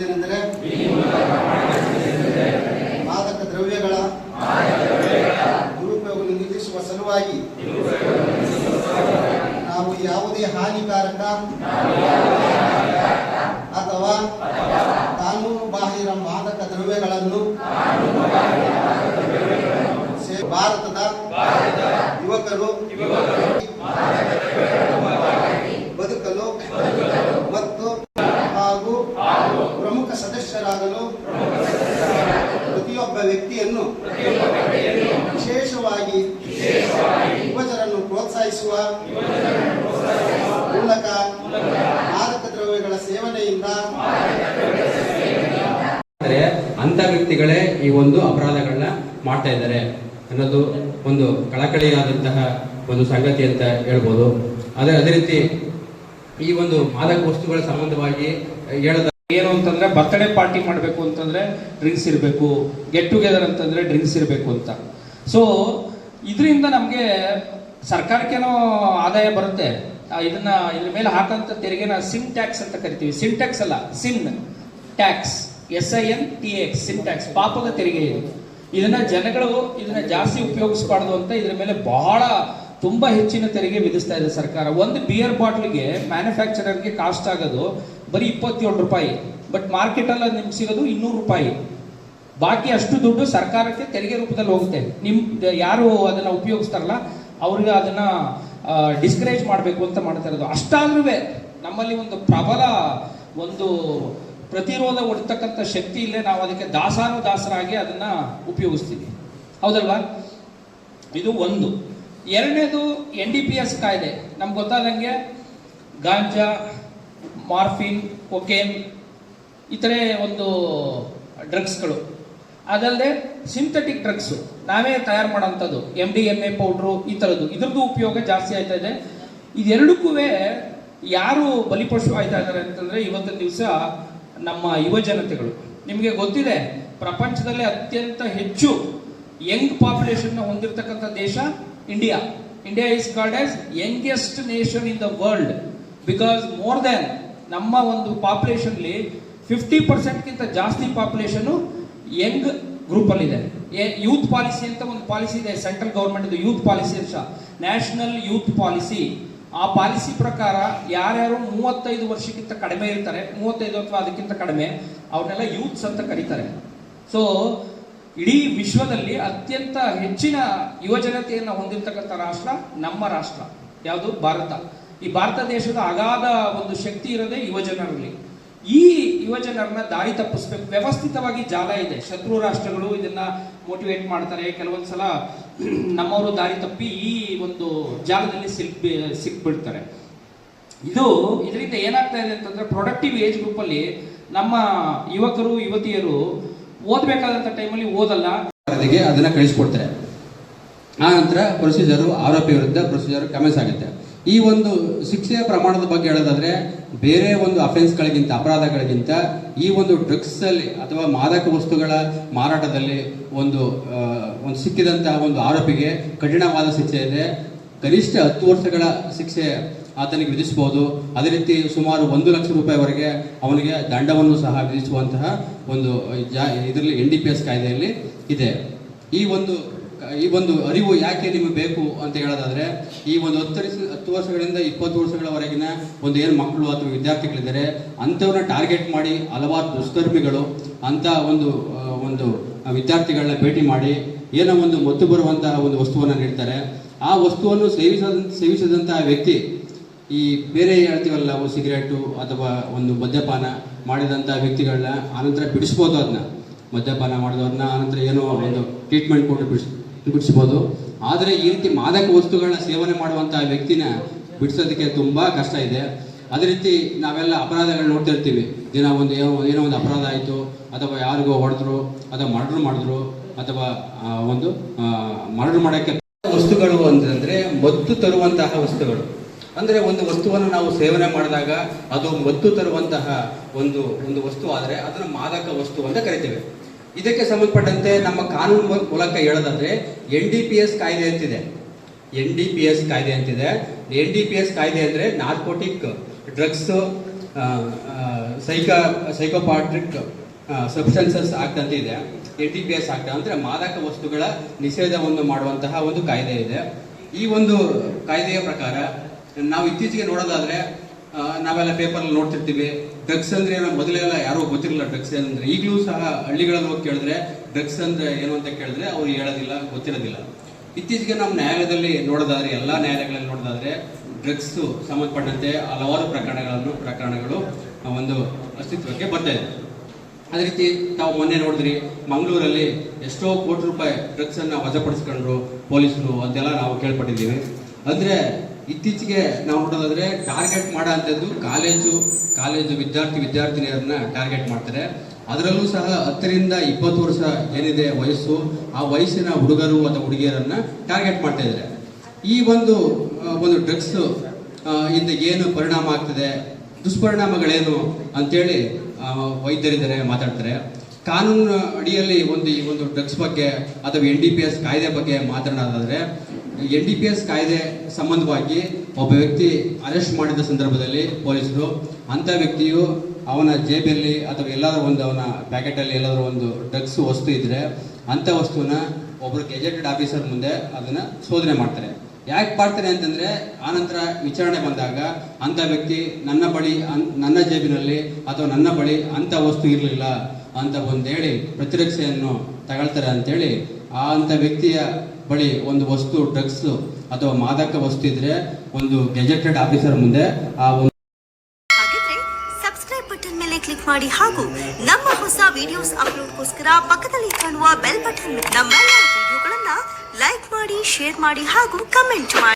ತಿಳಿಸುವುದೇನೆಂದರೆ ಮಾದಕ ದ್ರವ್ಯಗಳ ದುರುಪಯೋಗವನ್ನು ನಿಲ್ಲಿಸುವ ಸಲುವಾಗಿ ನಾವು ಯಾವುದೇ ಹಾನಿಕಾರಕ ಅಥವಾ ಕಾನೂನು ಬಾಹಿರ ಮಾದಕ ದ್ರವ್ಯಗಳನ್ನು ಭಾರತದ ಯುವಕರು ಬದುಕಲು ಸದಸ್ಯರಾಗಲು ಪ್ರತಿಯೊಬ್ಬ ವ್ಯಕ್ತಿಯನ್ನು ವಿಶೇಷವಾಗಿ ಯುವಜರನ್ನು ಪ್ರೋತ್ಸಾಹಿಸುವ ಮೂಲಕ ಮಾದಕ ದ್ರವ್ಯಗಳ ಸೇವನೆಯಿಂದ ಆದರೆ ಅಂತ ವ್ಯಕ್ತಿಗಳೇ ಈ ಒಂದು ಅಪರಾಧಗಳನ್ನ ಮಾಡ್ತಾ ಇದ್ದಾರೆ ಅನ್ನೋದು ಒಂದು ಕಳಕಳಿಯಾದಂತಹ ಒಂದು ಸಂಗತಿ ಅಂತ ಹೇಳ್ಬೋದು. ಅದೇ ಅದೇ ರೀತಿ ಈ ಒಂದು ಮಾದಕ ವಸ್ತುಗಳ ಸಂಬಂಧವಾಗಿ ಹೇಳದ ಏನು ಅಂತಂದ್ರೆ ಬರ್ತ್ಡೇ ಪಾರ್ಟಿ ಮಾಡಬೇಕು ಅಂತಂದ್ರೆ ಡ್ರಿಂಕ್ಸ್ ಇರಬೇಕು ಗೆಟ್ ಟುಗೆದರ್ ಅಂತಂದ್ರೆ ಡ್ರಿಂಕ್ಸ್ ಇರಬೇಕು ಅಂತ. ಸೊ ಇದರಿಂದ ನಮಗೆ ಸರ್ಕಾರಕ್ಕೇನೋ ಆದಾಯ ಬರುತ್ತೆ. ಇದನ್ನ ಇದ್ರ ಮೇಲೆ ಹಾಕಂತ ತೆರಿಗೆನ ಸಿಮ್ ಟ್ಯಾಕ್ಸ್ ಅಂತ ಕರಿತೀವಿ. ಸಿನ್ ಟ್ಯಾಕ್ಸ್ ಅಲ್ಲ sin tax S I N T X sin tax ಪಾಪದ ತೆರಿಗೆ ಇದು. ಇದನ್ನ ಜನಗಳು ಇದನ್ನ ಜಾಸ್ತಿ ಉಪಯೋಗಿಸಬಾರ್ದು ಅಂತ ಇದ್ರ ಮೇಲೆ ಬಹಳ ತುಂಬಾ ಹೆಚ್ಚಿನ ತೆರಿಗೆ ವಿಧಿಸ್ತಾ ಇದೆ ಸರ್ಕಾರ. ಒಂದು ಬಿಯರ್ ಬಾಟ್ಲಿಗೆ ಮ್ಯಾನುಫ್ಯಾಕ್ಚರರ್ಗೆ ಕಾಸ್ಟ್ ಆಗೋದು ಬರೀ ಇಪ್ಪತ್ತೇಳು ರೂಪಾಯಿ. ಬಟ್ ಮಾರ್ಕೆಟಲ್ಲಿ ನಿಮ್ಗೆ ಸಿಗೋದು ಇನ್ನೂರು ರೂಪಾಯಿ. ಬಾಕಿ ಅಷ್ಟು ದುಡ್ಡು ಸರ್ಕಾರಕ್ಕೆ ತೆರಿಗೆ ರೂಪದಲ್ಲಿ ಹೋಗುತ್ತೆ. ನಿಮ್, ಯಾರು ಅದನ್ನ ಉಪಯೋಗಿಸ್ತಾರಲ್ಲ, ಅವ್ರಿಗೆ ಅದನ್ನ ಡಿಸ್ಕರೇಜ್ ಮಾಡಬೇಕು ಅಂತ ಮಾಡ್ತಾ ಇರೋದು. ಅಷ್ಟಾದ್ರೂ ನಮ್ಮಲ್ಲಿ ಒಂದು ಪ್ರಬಲ ಒಂದು ಪ್ರತಿರೋಧ ಒಡ್ತಕ್ಕಂಥ ಶಕ್ತಿ ಇಲ್ಲೇ ನಾವು ಅದಕ್ಕೆ ದಾಸಾನು ದಾಸರಾಗಿ ಅದನ್ನ ಉಪಯೋಗಿಸ್ತೀವಿ. ಹೌದಲ್ವಾ? ಇದು ಒಂದು. ಎರಡನೇದು ಎನ್ ಡಿ ಪಿ ಎಸ್ ಕಾಯ್ದೆ. ನಮ್ಗೆ ಗೊತ್ತಾದಂಗೆ ಗಾಂಜಾ ಮಾರ್ಫಿನ್, ಕೊಕೇನ್ ಇತರೆ ಒಂದು ಡ್ರಗ್ಸ್ಗಳು. ಅದಲ್ಲದೆ ಸಿಂಥೆಟಿಕ್ ಡ್ರಗ್ಸ್. ನಾವೇ ತಯಾರು ಮಾಡೋಂಥದ್ದು M D M A powder, ಈ ಥರದ್ದು. ಇದ್ರದ್ದು ಉಪಯೋಗ ಜಾಸ್ತಿ ಆಯ್ತಾ ಇದೆ. ಇದೆರಡಕ್ಕೂ ಯಾರು ಬಲಿಪಶು ಆಯ್ತಾ ಇದ್ದಾರೆ ಅಂತಂದ್ರೆ ಇವತ್ತಿನ ದಿವಸ ನಮ್ಮ ಯುವ ಜನತೆಗಳು. ನಿಮಗೆ ಗೊತ್ತಿದೆ, ಪ್ರಪಂಚದಲ್ಲೇ ಅತ್ಯಂತ ಹೆಚ್ಚು ಯಂಗ್ ಪಾಪ್ಯುಲೇಷನ್ನ ಹೊಂದಿರತಕ್ಕಂಥ ದೇಶ India. India is called as youngest nation in the world. Because more than ನಮ್ಮ ಒಂದು ಪಾಪ್ಯುಲೇಷನ್ಲಿ ಫಿಫ್ಟಿ ಪರ್ಸೆಂಟ್ಗಿಂತ ಜಾಸ್ತಿ ಪಾಪ್ಯುಲೇಷನು ಯಂಗ್ ಗ್ರೂಪ್ ಅಲ್ಲಿ ಇದೆ. ಯೂತ್ ಪಾಲಿಸಿ ಅಂತ ಒಂದು ಪಾಲಿಸಿ ಇದೆ ಸೆಂಟ್ರಲ್ ಗೌರ್ಮೆಂಟ್ ಯೂತ್ ಪಾಲಿಸಿ ಅಂತ. ನ್ಯಾಷನಲ್ ಯೂತ್ ಪಾಲಿಸಿ ಆ ಪಾಲಿಸಿ ಪ್ರಕಾರ ಯಾರ್ಯಾರು ಮೂವತ್ತೈದು ವರ್ಷಕ್ಕಿಂತ ಕಡಿಮೆ ಇರ್ತಾರೆ, ಮೂವತ್ತೈದು ಅಥವಾ ಅದಕ್ಕಿಂತ ಕಡಿಮೆ, ಅವ್ರನ್ನೆಲ್ಲ ಯೂತ್ಸ್ ಅಂತ ಕರೀತಾರೆ. ಸೊ ಇಡೀ ವಿಶ್ವದಲ್ಲಿ ಅತ್ಯಂತ ಹೆಚ್ಚಿನ ಯುವಜನತೆಯನ್ನು ಹೊಂದಿರತಕ್ಕಂಥ ರಾಷ್ಟ್ರ ನಮ್ಮ ರಾಷ್ಟ್ರ. ಯಾವುದು? ಭಾರತ. ಈ ಭಾರತ ದೇಶದ ಅಗಾಧ ಒಂದು ಶಕ್ತಿ ಇರೋದೇ ಯುವಜನರಲ್ಲಿ ಈ ಯುವಜನರನ್ನ ದಾರಿ ತಪ್ಪಿಸ್ಬೇಕು. ವ್ಯವಸ್ಥಿತವಾಗಿ ಜಾಲ ಇದೆ. ಶತ್ರು ರಾಷ್ಟ್ರಗಳು ಇದನ್ನ ಮೋಟಿವೇಟ್ ಮಾಡ್ತಾರೆ. ಕೆಲವೊಂದ್ಸಲ ನಮ್ಮವರು ದಾರಿ ತಪ್ಪಿ ಈ ಒಂದು ಜಾಲದಲ್ಲಿ ಸಿಕ್ ಸಿಕ್ಬಿಡ್ತಾರೆ. ಇದು ಇದರಿಂದ ಏನಾಗ್ತಾ ಇದೆ ಅಂತಂದ್ರೆ ಪ್ರೊಡಕ್ಟಿವ್ ಏಜ್ ಗ್ರೂಪ್ ಅಲ್ಲಿ ನಮ್ಮ ಯುವಕರು, ಯುವತಿಯರು ಓದ್ಬೇಕಾದಂತ ಟೈಮಲ್ಲಿ ಓದಲ್ಲ. ಅದನ್ನ ಕಳಿಸ್ಕೊಡ್ತಾರೆ. ಆ ನಂತರ ಪ್ರೊಸೀಜರು ಆರೋಪಿ ವಿರುದ್ಧ ಪ್ರೊಸೀಜರ್ ಕಮೆನ್ಸ್ ಆಗುತ್ತೆ. ಈ ಒಂದು ಶಿಕ್ಷೆಯ ಪ್ರಮಾಣದ ಬಗ್ಗೆ ಹೇಳೋದಾದ್ರೆ, ಬೇರೆ ಒಂದು ಅಫೆನ್ಸ್ಗಳಿಗಿಂತ ಅಪರಾಧಗಳಿಗಿಂತ ಈ ಒಂದು ಡ್ರಗ್ಸ್ ಅಲ್ಲಿ ಅಥವಾ ಮಾದಕ ವಸ್ತುಗಳ ಮಾರಾಟದಲ್ಲಿ ಒಂದು ಒಂದು ಸಿಕ್ಕಿದಂತಹ ಒಂದು ಆರೋಪಿಗೆ ಕಠಿಣವಾದ ಶಿಕ್ಷೆ ಇದೆ. ಕನಿಷ್ಠ ಹತ್ತು ವರ್ಷಗಳ ಶಿಕ್ಷೆ ಆತನಿಗೆ ವಿಧಿಸಬಹುದು ಅದೇ ರೀತಿ ಸುಮಾರು ಒಂದು ಲಕ್ಷ ರೂಪಾಯಿವರೆಗೆ ಅವನಿಗೆ ದಂಡವನ್ನು ಸಹ ವಿಧಿಸುವಂತಹ ಒಂದು ಇದರಲ್ಲಿ ಎನ್ ಡಿ ಪಿ ಎಸ್ ಕಾಯ್ದೆಯಲ್ಲಿ ಇದೆ. ಈ ಒಂದು ಈ ಒಂದು ಅರಿವು ಯಾಕೆ ನಿಮಗೆ ಬೇಕು ಅಂತ ಹೇಳೋದಾದ್ರೆ, ಈ ಒಂದು ಹತ್ತು ವರ್ಷ- ಹತ್ತು ವರ್ಷಗಳಿಂದ ಇಪ್ಪತ್ತು ವರ್ಷಗಳವರೆಗಿನ ಒಂದು ಏನು ಮಕ್ಕಳು ಅಥವಾ ವಿದ್ಯಾರ್ಥಿಗಳಿದ್ದಾರೆ, ಅಂಥವ್ರನ್ನ ಟಾರ್ಗೆಟ್ ಮಾಡಿ ಹಲವಾರು ದುಷ್ಕರ್ಮಿಗಳು ಅಂತ ಒಂದು ಒಂದು ವಿದ್ಯಾರ್ಥಿಗಳನ್ನ ಭೇಟಿ ಮಾಡಿ ಏನೋ ಒಂದು ಮತ್ತು ಬರುವಂತಹ ಒಂದು ವಸ್ತುವನ್ನು ನೀಡ್ತಾರೆ. ಆ ವಸ್ತುವನ್ನು ಸೇವಿಸದ, ಸೇವಿಸಿದಂತಹ ವ್ಯಕ್ತಿ ಈ ಬೇರೆ ಹೇಳ್ತೀವಲ್ಲ, ಒಂದು ಸಿಗರೇಟು ಅಥವಾ ಒಂದು ಮದ್ಯಪಾನ ಮಾಡಿದಂಥ ವ್ಯಕ್ತಿಗಳನ್ನ ಆನಂತರ ಬಿಡಿಸ್ಬೋದು ಅದನ್ನ ಮದ್ಯಪಾನ ಮಾಡಿದವ್ರನ್ನ ಆನಂತರ ಏನೋ ಒಂದು ಟ್ರೀಟ್ಮೆಂಟ್ ಕೊಟ್ಟು ಬಿಡಿಸ್ ಬಿಡಿಸ್ಬೋದು. ಆದರೆ ಈ ರೀತಿ ಮಾದಕ ವಸ್ತುಗಳನ್ನ ಸೇವನೆ ಮಾಡುವಂತಹ ವ್ಯಕ್ತಿನ ಬಿಡಿಸೋದಕ್ಕೆ ತುಂಬಾ ಕಷ್ಟ ಇದೆ. ಅದೇ ರೀತಿ ನಾವೆಲ್ಲ ಅಪರಾಧಗಳು ನೋಡ್ತಿರ್ತೀವಿ ದಿನ ಒಂದು ಏನೋ ಏನೋ ಒಂದು ಅಪರಾಧ ಆಯಿತು, ಅಥವಾ ಯಾರಿಗೋ ಹೊಡೆದ್ರು, ಅಥವಾ ಮರ್ಡರ್ ಮಾಡಿದ್ರು, ಅಥವಾ ಒಂದು ಮರ್ಡರ್ ಮಾಡೋಕ್ಕೆ ವಸ್ತುಗಳು ಅಂತಂದ್ರೆ ಮದ್ದು ತರುವಂತಹ ವಸ್ತುಗಳು. ಅಂದರೆ ಒಂದು ವಸ್ತುವನ್ನು ನಾವು ಸೇವನೆ ಮಾಡಿದಾಗ ಅದು ಮದ್ದು ತರುವಂತಹ ಒಂದು ಒಂದು ವಸ್ತು ಆದರೆ ಅದನ್ನು ಮಾದಕ ವಸ್ತು ಅಂತ ಕರಿತೇವೆ. ಇದಕ್ಕೆ ಸಂಬಂಧಪಟ್ಟಂತೆ ನಮ್ಮ ಕಾನೂನು ಮೂಲಕ ಹೇಳೋದಾದ್ರೆ, ಎನ್ ಡಿ ಪಿ ಎಸ್ ಕಾಯ್ದೆ ಅಂತಿದೆ. ಎನ್ ಡಿ ಪಿ ಎಸ್ ಕಾಯ್ದೆ ಅಂತಿದೆ. ಎನ್ ಡಿ ಪಿ ಎಸ್ ಕಾಯ್ದೆ ಅಂದ್ರೆ narcotic, drugs psycho, psychotropic substances act ಅಂತ ಇದೆ. N D P S act ಅಂದರೆ ಮಾದಕ ವಸ್ತುಗಳ ನಿಷೇಧವನ್ನು ಮಾಡುವಂತಹ ಒಂದು ಕಾಯ್ದೆ ಇದೆ. ಈ ಒಂದು ಕಾಯ್ದೆಯ ಪ್ರಕಾರ ನಾವು ಇತ್ತೀಚೆಗೆ ನೋಡೋದಾದರೆ ನಾವೆಲ್ಲ ಪೇಪರ್ ನೋಡ್ತಿರ್ತೀವಿ. ಡ್ರಗ್ಸ್ ಅಂದ್ರೆ ಏನೋ ಮೊದಲೆಲ್ಲ ಯಾರೋ ಗೊತ್ತಿರಲಿಲ್ಲ ಡ್ರಗ್ಸ್ ಅಂದ್ರೆ ಈಗಲೂ ಸಹ ಹಳ್ಳಿಗಳಲ್ಲಿ ಹೋಗಿ ಕೇಳಿದ್ರೆ ಡ್ರಗ್ಸ್ ಅಂದ್ರೆ ಏನು ಅಂತ ಕೇಳಿದ್ರೆ ಅವ್ರು ಹೇಳೋದಿಲ್ಲ, ಗೊತ್ತಿರೋದಿಲ್ಲ. ಇತ್ತೀಚೆಗೆ ನಮ್ಮ ನ್ಯಾಯಾಲಯದಲ್ಲಿ ನೋಡೋದಾದ್ರೆ, ಎಲ್ಲ ನ್ಯಾಯಾಲಯಗಳಲ್ಲಿ ನೋಡೋದಾದ್ರೆ ಡ್ರಗ್ಸ್ ಸಂಬಂಧಪಟ್ಟಂತೆ ಹಲವಾರು ಪ್ರಕರಣಗಳನ್ನು, ಪ್ರಕರಣಗಳು ಒಂದು ಅಸ್ತಿತ್ವಕ್ಕೆ ಬರ್ತಾ ಇದೆ. ಅದೇ ರೀತಿ ತಾವು ಮೊನ್ನೆ ನೋಡಿದ್ರಿ, ಮಂಗಳೂರಲ್ಲಿ ಎಷ್ಟೋ ಕೋಟಿ ರೂಪಾಯಿ ಡ್ರಗ್ಸನ್ನು ಅನ್ನ ವಶಪಡಿಸ್ಕೊಂಡ್ರು ಪೊಲೀಸರು ಅಂತೆಲ್ಲ ನಾವು ಕೇಳ್ಪಟ್ಟಿದ್ದೀವಿ. ಅಂದ್ರೆ ಇತ್ತೀಚೆಗೆ ನಾವು ನೋಡೋದಾದ್ರೆ ಟಾರ್ಗೆಟ್ ಮಾಡೋ ಅಂಥದ್ದು ಕಾಲೇಜು ಕಾಲೇಜು ವಿದ್ಯಾರ್ಥಿ ವಿದ್ಯಾರ್ಥಿನಿಯರನ್ನ ಟಾರ್ಗೆಟ್ ಮಾಡ್ತಾರೆ. ಅದರಲ್ಲೂ ಸಹ ಹತ್ತರಿಂದ ಇಪ್ಪತ್ತು ವರ್ಷ ಏನಿದೆ ವಯಸ್ಸು, ಆ ವಯಸ್ಸಿನ ಹುಡುಗರು ಅಥವಾ ಹುಡುಗಿಯರನ್ನ ಟಾರ್ಗೆಟ್ ಮಾಡ್ತಾ ಇದ್ದಾರೆ. ಈ ಒಂದು ಒಂದು ಡ್ರಗ್ಸ್ ಇಂದ ಏನು ಪರಿಣಾಮ ಆಗ್ತದೆ, ದುಷ್ಪರಿಣಾಮಗಳೇನು ಅಂತೇಳಿ ವೈದ್ಯರಿದ್ದಾರೆ, ಮಾತಾಡ್ತಾರೆ. ಕಾನೂನು ಅಡಿಯಲ್ಲಿ ಒಂದು ಈ ಒಂದು ಡ್ರಗ್ಸ್ ಬಗ್ಗೆ ಅಥವಾ ಎನ್ ಡಿ ಪಿ ಎಸ್ ಕಾಯ್ದೆ ಬಗ್ಗೆ ಮಾತನಾಡೋದಾದ್ರೆ ಎನ್ ಡಿ ಪಿ ಎಸ್ ಕಾಯ್ದೆ ಸಂಬಂಧವಾಗಿ ಒಬ್ಬ ವ್ಯಕ್ತಿ ಅರೆಸ್ಟ್ ಮಾಡಿದ ಸಂದರ್ಭದಲ್ಲಿ ಪೊಲೀಸರು, ಅಂಥ ವ್ಯಕ್ತಿಯು ಅವನ ಜೇಬಲ್ಲಿ ಅಥವಾ ಎಲ್ಲಾದರೂ ಒಂದು ಅವನ ಪ್ಯಾಕೆಟಲ್ಲಿ ಎಲ್ಲಾದರೂ ಒಂದು ಡ್ರಗ್ಸ್ ವಸ್ತು ಇದ್ದರೆ ಅಂಥ ವಸ್ತುವನ್ನ ಒಬ್ಬರು ಗೆಜೆಟೆಡ್ ಆಫೀಸರ್ ಮುಂದೆ ಅದನ್ನು ಶೋಧನೆ ಮಾಡ್ತಾರೆ. ಯಾಕೆ ಮಾಡ್ತಾರೆ ಅಂತಂದರೆ, ಆನಂತರ ವಿಚಾರಣೆ ಬಂದಾಗ ಅಂಥ ವ್ಯಕ್ತಿ ನನ್ನ ಬಳಿ ನನ್ನ ಜೇಬಿನಲ್ಲಿ ಅಥವಾ ನನ್ನ ಬಳಿ ಅಂಥ ವಸ್ತು ಇರಲಿಲ್ಲ ಅಂತ ಒಂದೇಳಿ ಪ್ರತಿರಕ್ಷೆಯನ್ನು ತಗೊಳ್ತಾರೆ ಅಂತೇಳಿ ಆ ಅಂಥ ವ್ಯಕ್ತಿಯ ಬಳಿ ಒಂದು ವಸ್ತು, ಡ್ರಗ್ಸ್ ಅಥವಾ ಮಾದಕ ವಸ್ತು ಇದ್ರೆ ಒಂದು ಗೆಜೆಟೆಡ್ ಆಫೀಸರ್ ಮುಂದೆ ಆ ಒಂದು ಸಬ್ಸ್ಕ್ರೈಬ್ ಬಟನ್ ಮೇಲೆ ಕ್ಲಿಕ್ ಮಾಡಿ ಹಾಗೂ ನಮ್ಮ ಹೊಸ ವಿಡಿಯೋಸ್ ಅಪ್ಲೋಡ್ಗೋಸ್ಕರ ಪಕ್ಕದಲ್ಲಿ ಕಾಣುವ ಬೆಲ್ ಬಟನ್ ನಮ್ಮೆಲ್ಲ ವಿಡಿಯೋಗಳನ್ನ ಲೈಕ್ ಮಾಡಿ ಶೇರ್ ಮಾಡಿ ಹಾಗೂ ಕಮೆಂಟ್ ಮಾಡಿ.